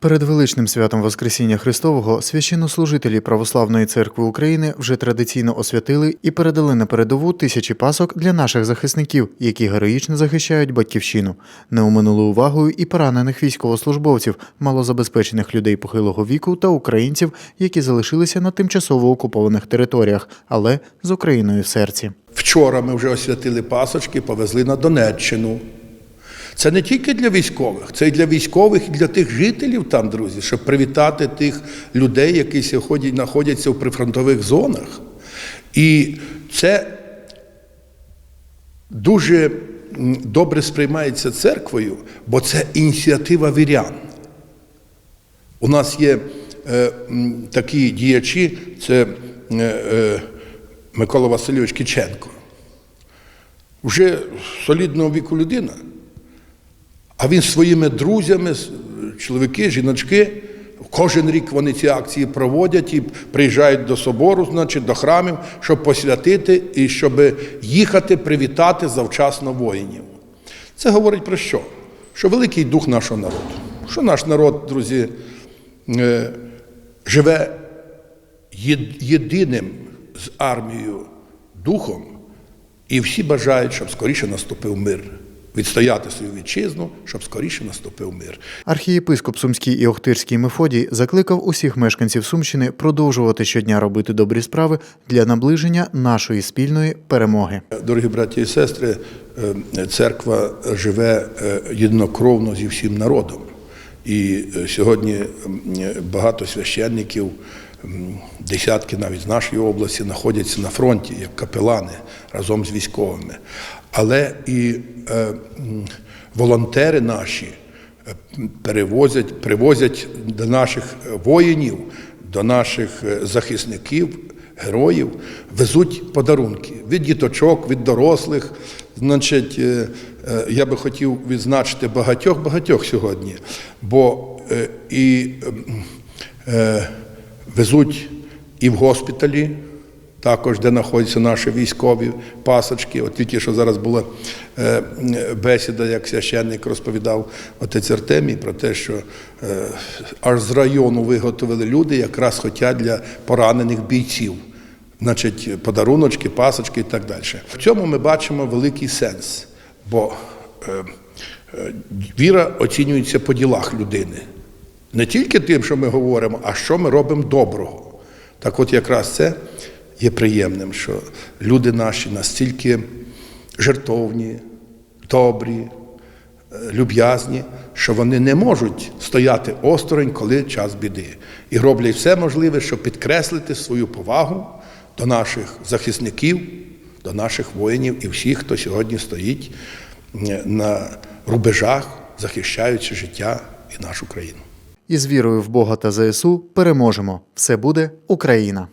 Перед величним святом Воскресіння Христового священнослужителі Православної церкви України вже традиційно освятили і передали на передову тисячі пасок для наших захисників, які героїчно захищають батьківщину. Не оминули увагою і поранених військовослужбовців, малозабезпечених людей похилого віку та українців, які залишилися на тимчасово окупованих територіях, але з Україною в серці. Вчора ми вже освятили пасочки, повезли на Донеччину. Це не тільки для військових, це і для військових, і для тих жителів там, друзі, щоб привітати тих людей, які сьогодні знаходяться в прифронтових зонах. І це дуже добре сприймається церквою, бо це ініціатива вірян. У нас є е, такі діячі, це е, е, Микола Васильович Кіченко. Вже солідного віку людина. А він своїми друзями, чоловіки, жіночки, кожен рік вони ці акції проводять і приїжджають до собору, значить, до храмів, щоб посвятити і щоб їхати привітати завчасно воїнів. Це говорить про що? Що великий дух нашого народу. Що наш народ, друзі, е, живе єдиним з армією духом, і всі бажають, щоб скоріше наступив мир. Відстояти свою вітчизну, щоб скоріше наступив мир. Архієпископ Сумський і Охтирський Мефодій закликав усіх мешканців Сумщини продовжувати щодня робити добрі справи для наближення нашої спільної перемоги. Дорогі браті і сестри, е, церква живе е, єдинокровно зі всім народом. І е, сьогодні багато священників, десятки навіть з нашої області, знаходяться на фронті як капелани разом з військовими. Але і е, волонтери наші е, перевозять, привозять до наших воїнів, до наших е, захисників героїв везуть подарунки від діточок, від дорослих. Значить, е, е, я би хотів відзначити багатьох багатьох сьогодні, бо е, і ем, е, везуть і в госпіталі. Також, де знаходяться наші військові пасочки. От тільки що зараз була е, бесіда, як священник розповідав отець Артемій про те, що е, аж з району виготовили люди, якраз хочуть для поранених бійців. Значить, подаруночки, пасочки і так далі. В цьому ми бачимо великий сенс, бо е, віра оцінюється по ділах людини. Не тільки тим, що ми говоримо, а що ми робимо доброго. Так от якраз це є приємним, що люди наші настільки жертовні, добрі, е, люб'язні, що вони не можуть стояти осторонь, коли час біди. І роблять все можливе, щоб підкреслити свою повагу до наших захисників, до наших воїнів і всіх, хто сьогодні стоїть е, на рубежах, захищаючи життя і нашу країну. І з вірою в Бога та ЗСУ переможемо. Все буде Україна!